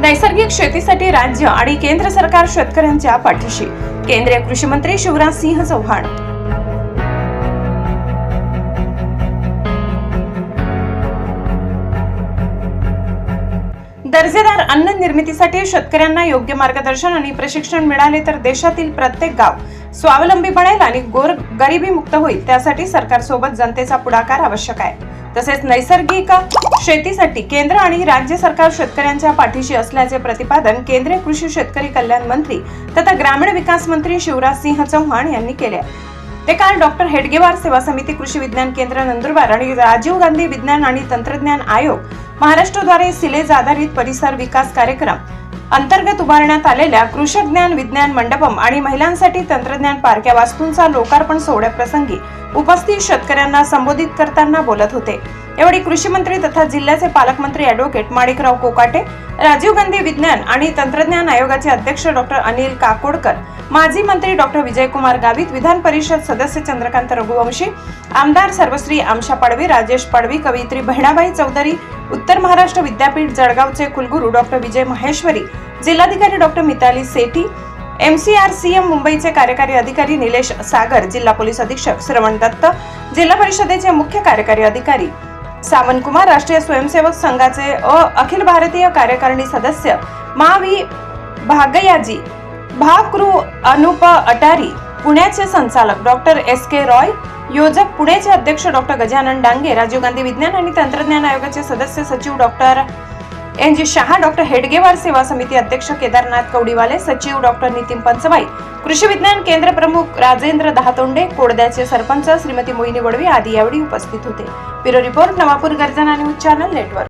नैसर्गिक शेतीसाठी राज्य आणि केंद्र सरकार शेतकऱ्यांच्या पाठीशी. केंद्रीय कृषी मंत्री शिवराज सिंह चौहान दर्जेदार अन्न निर्मितीसाठी शेतकऱ्यांना योग्य मार्गदर्शन आणि प्रशिक्षण मिळाले तर देशातील प्रत्येक गाव स्वावलंबी बनेल आणि गोर गरिबी मुक्त होईल त्यासाठी सरकारसोबत जनतेचा पुढाकार आवश्यक आहे तसेच नैसर्गिक शेतीसाठी केंद्र आणि राज्य सरकार शेतकऱ्यांच्या पाठीशी असल्याचे प्रतिपादन केंद्रीय कृषी शेतकरी कल्याण मंत्री तथा ग्रामीण विकास मंत्री शिवराज सिंह चौहान यांनी केले आहे. ते काल डॉक्टर हेडगेवार सेवा समिती कृषी विज्ञान केंद्र नंदुरबार आणि राजीव गांधी विज्ञान आणि तंत्रज्ञान आयोग महाराष्ट्रद्वारे सिलेज आधारित परिसर विकास कार्यक्रम अंतर्गत उभारण्यात आलेल्या कृषक ज्ञान विज्ञान मंडपम आणि महिलांसाठी तंत्रज्ञान पार्क या वास्तूंचा लोकार्पण सोहळ्याप्रसंगी उपस्थित शेतकऱ्यांना संबोधित करताना बोलत होते. यावेळी कृषी मंत्री तथा जिल्ह्याचे पालकमंत्री अॅडव्होकेट माणिकराव कोकाटे राजीव गांधी विज्ञान आणि तंत्रज्ञान आयोगाचे अध्यक्ष डॉक्टर अनिल काकोडकर माजी मंत्री डॉक्टर विजयकुमार गावित विधान परिषद सदस्य चंद्रकांत रघुवंशी आमदार सर्वश्री आमशा पाडवी राजेश पाडवी कवयित्री बहिणाबाई चौधरी उत्तर महाराष्ट्र विद्यापीठ जळगावचे कुलगुरू डॉक्टर विजय महेश्वरी जिल्हाधिकारी doctor Mitali Sethi M C R C M मुंबईचे कार्यकारी अधिकारी निलेश सागर जिल्हा पोलीस अधीक्षक श्रवण दत्त जिल्हा परिषदेचे मुख्य कार्यकारी अधिकारी सावनकुमार राष्ट्रीय स्वयंसेवक संघाचे अ अखिल भारतीय कार्यकारिणी सदस्य मावी भागयाजी भाकृ अनुप अटारी पुण्याचे संचालक डॉक्टर एस के रॉय योजक पुणेचे अध्यक्ष डॉक्टर गजानन डांगे राजीव गांधी विज्ञान आणि तंत्रज्ञान आयोगाचे सदस्य सचिव doctor N G Shah doctor Hedgewar सेवा समिती अध्यक्ष केदारनाथ कवडीवाले सचिव डॉक्टर नितीन पंचवाई कृषी विज्ञान केंद्र प्रमुख राजेंद्र दहातोंडे कोडद्याचे सरपंच श्रीमती मोहिनी वडवी आदी यावेळी उपस्थित होते. ब्युरो रिपोर्ट नवापूर गर्जन आणि चॅनल नेटवर्क.